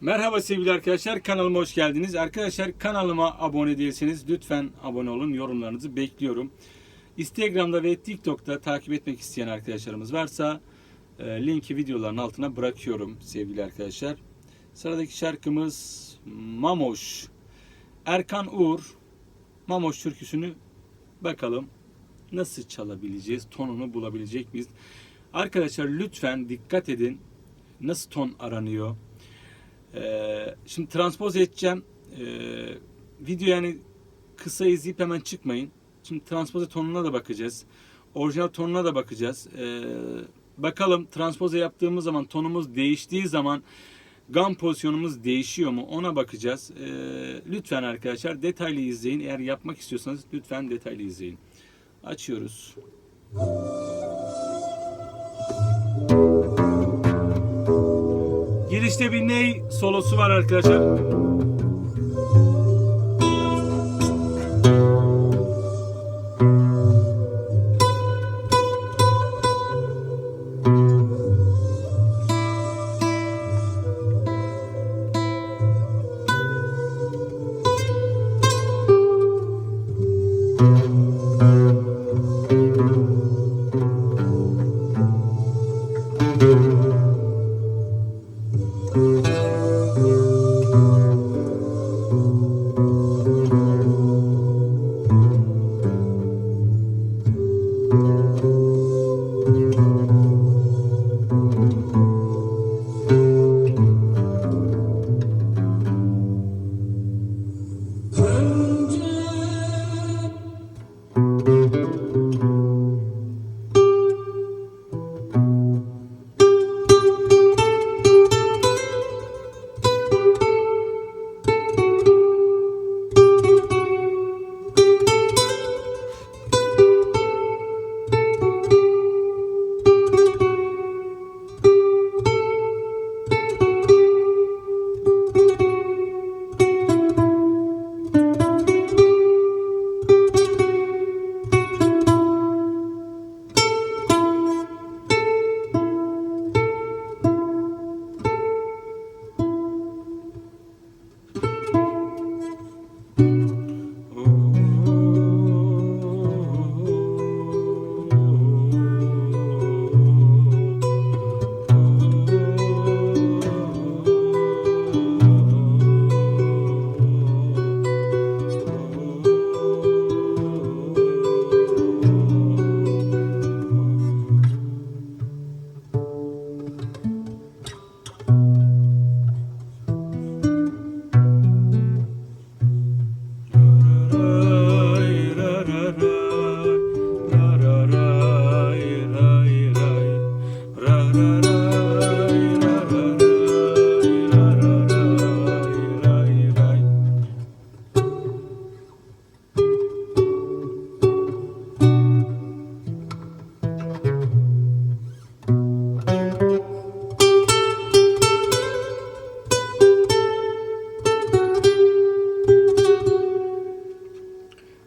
Merhaba sevgili arkadaşlar kanalıma hoş geldiniz. Arkadaşlar kanalıma abone değilseniz lütfen abone olun. Yorumlarınızı bekliyorum. Instagram'da ve TikTok'ta takip etmek isteyen arkadaşlarımız varsa e, linki videoların altına bırakıyorum sevgili arkadaşlar. Sıradaki şarkımız Mamoş. Erkan Uğur Mamoş türküsünü bakalım nasıl çalabileceğiz? Tonunu bulabilecek miyiz? Arkadaşlar lütfen dikkat edin. Nasıl ton aranıyor? Ee, şimdi transpoz edeceğim. Ee, video yani kısa izleyip hemen çıkmayın. Şimdi transpoze tonuna da bakacağız. Orijinal tonuna da bakacağız. Ee, bakalım transpoze yaptığımız zaman tonumuz değiştiği zaman gam pozisyonumuz değişiyor mu ona bakacağız. Ee, lütfen arkadaşlar detaylı izleyin. Eğer yapmak istiyorsanız lütfen detaylı izleyin. Açıyoruz. Girişte bir ney solosu var arkadaşlar.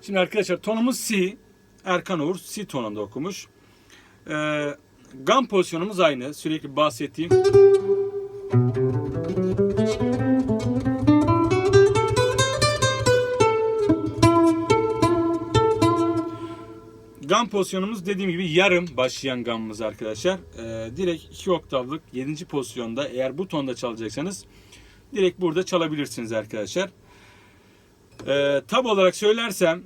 Şimdi arkadaşlar tonumuz C. Erkan Uğur C tonunda okumuş. Ee, gam pozisyonumuz aynı. Sürekli bahsettiğim. Gam pozisyonumuz dediğim gibi yarım başlayan gamımız arkadaşlar. Ee, direkt 2 oktavlık 7. pozisyonda eğer bu tonda çalacaksanız direkt burada çalabilirsiniz arkadaşlar. Ee, tab olarak söylersem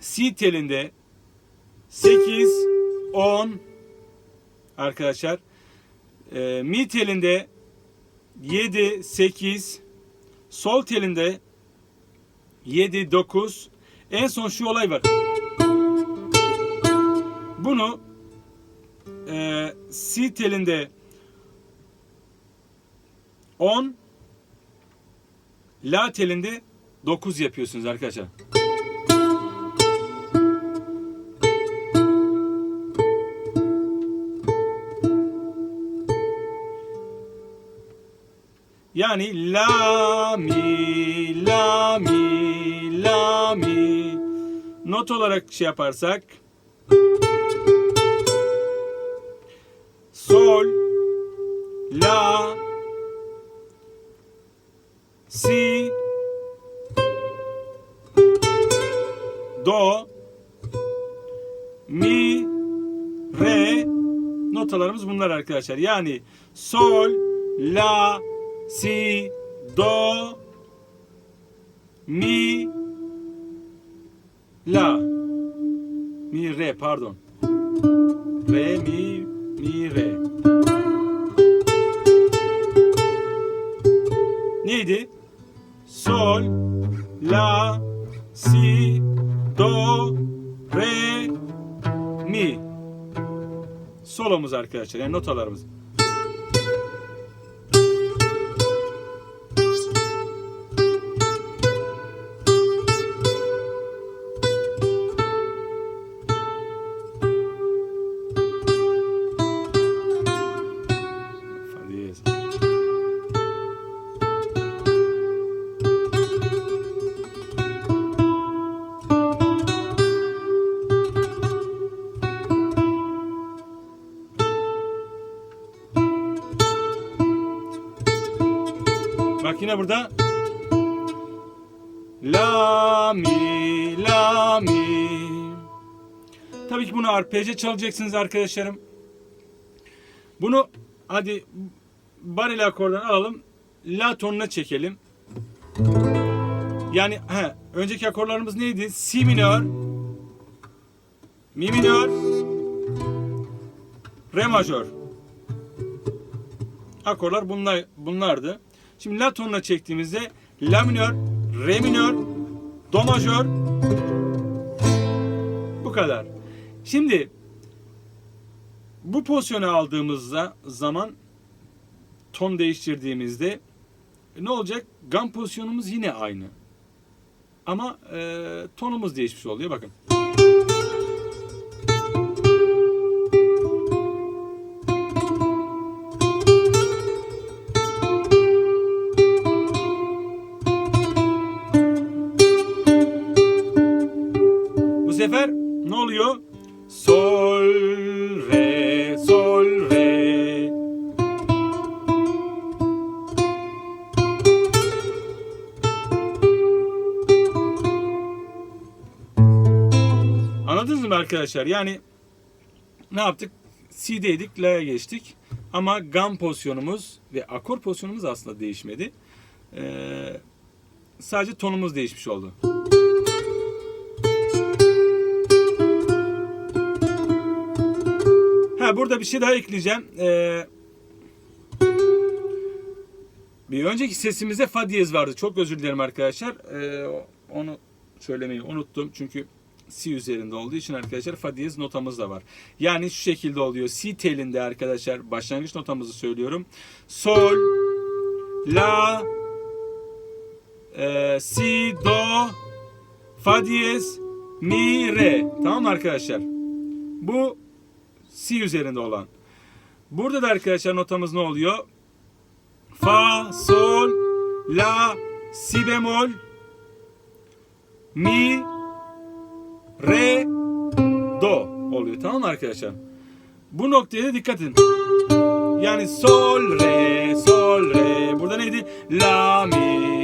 C telinde 8, 10 arkadaşlar. Ee, mi telinde 7, 8 sol telinde 7, 9 en son şu olay var. Bunu e, C telinde 10 La telinde 9 yapıyorsunuz arkadaşlar. Yani la mi la mi la mi not olarak şey yaparsak. Sol la si, do, mi, re. Notalarımız bunlar arkadaşlar. Yani sol, la, si, do, mi, la, mi, re pardon. Re, mi, mi, re. Neydi? Sol, la, si, do, re, mi. Solomuz arkadaşlar yani notalarımız. Bak yine burada La mi la mi. Tabii ki bunu arpejle çalacaksınız arkadaşlarım. Bunu hadi bareli akordan alalım. La tonuna çekelim. Yani he, önceki akorlarımız neydi? Si minör, mi minör, re majör. Akorlar bunlar bunlardı. Şimdi la tonuna çektiğimizde la minör, re minör, do majör bu kadar. Şimdi bu pozisyonu aldığımızda zaman ton değiştirdiğimizde ne olacak? Gam pozisyonumuz yine aynı. Ama e, tonumuz değişmiş oluyor. Bakın. Sefer ne oluyor? Sol, re, sol, re. Anladınız mı arkadaşlar? Yani ne yaptık? C'deydik, La'ya geçtik. Ama gam pozisyonumuz ve akor pozisyonumuz aslında değişmedi. Ee, sadece tonumuz değişmiş oldu. Ha burada bir şey daha ekleyeceğim. Ee, bir önceki sesimizde fa diyez vardı. Çok özür dilerim arkadaşlar. Ee, onu söylemeyi unuttum. Çünkü si üzerinde olduğu için arkadaşlar fa diyez notamız da var. Yani şu şekilde oluyor. Si telinde arkadaşlar başlangıç notamızı söylüyorum. Sol, la, e, si, do, fa diyez, mi, re. Tamam mı arkadaşlar? Bu si üzerinde olan. Burada da arkadaşlar notamız ne oluyor? Fa, sol, la, si bemol, mi, re, do oluyor. Tamam mı arkadaşlar? Bu noktaya da dikkat edin. Yani sol, re, sol, re. Burada neydi? La, mi.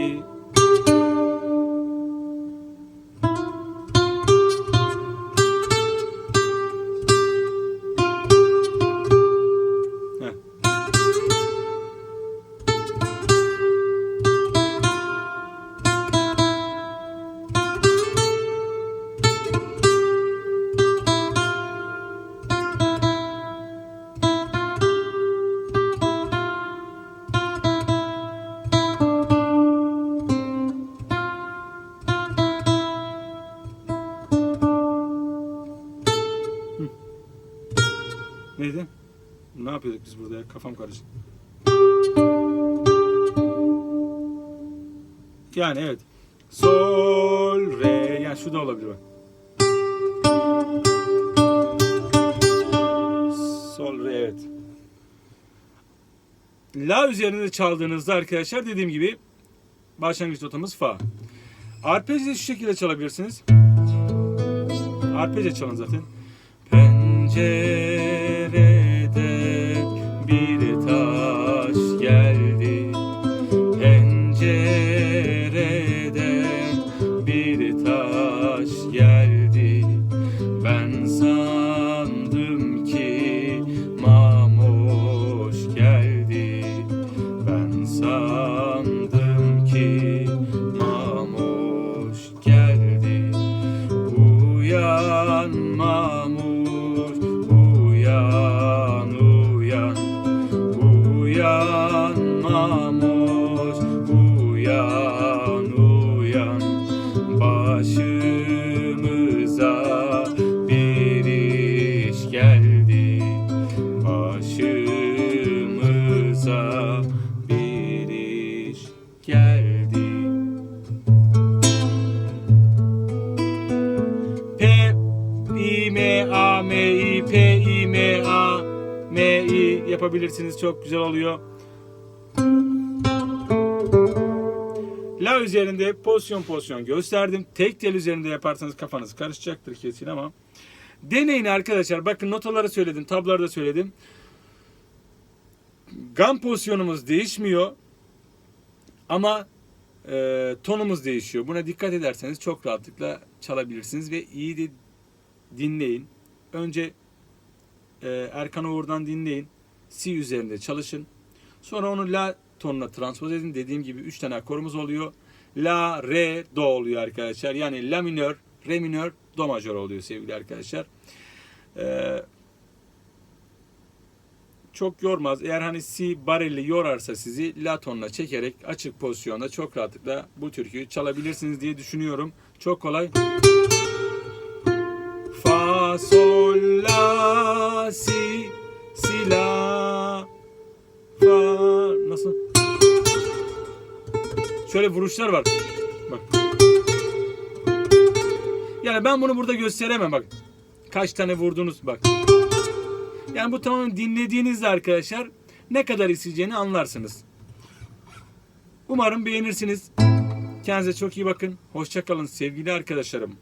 Yapıyorduk biz burada ya? Kafam karıştı. Yani evet. Sol, re. Yani şu da olabilir bak. Sol, re evet. La üzerinde çaldığınızda arkadaşlar dediğim gibi başlangıç notamız fa. Arpejde şu şekilde çalabilirsiniz. Arpejde çalın zaten. Pencere A M I P I M A M I yapabilirsiniz çok güzel oluyor. La üzerinde pozisyon pozisyon gösterdim. Tek tel üzerinde yaparsanız kafanız karışacaktır kesin ama deneyin arkadaşlar. Bakın notaları söyledim, tabları da söyledim. Gam pozisyonumuz değişmiyor. Ama e, tonumuz değişiyor. Buna dikkat ederseniz çok rahatlıkla çalabilirsiniz ve iyi de dinleyin. Önce e, Erkan Oğur'dan dinleyin. Si üzerinde çalışın. Sonra onu la tonuna transpoz edin. Dediğim gibi 3 tane akorumuz oluyor. La, re, do oluyor arkadaşlar. Yani la minör, re minör, do majör oluyor sevgili arkadaşlar. Ee, çok yormaz. Eğer hani si bareli yorarsa sizi la tonuna çekerek açık pozisyonda çok rahatlıkla bu türküyü çalabilirsiniz diye düşünüyorum. Çok kolay. Fa sol la si si la fa nasıl? Şöyle vuruşlar var. Bak. Yani ben bunu burada gösteremem bak. Kaç tane vurdunuz bak. Yani bu tamamen dinlediğinizde arkadaşlar ne kadar isteyeceğini anlarsınız. Umarım beğenirsiniz. Kendinize çok iyi bakın. Hoşçakalın sevgili arkadaşlarım.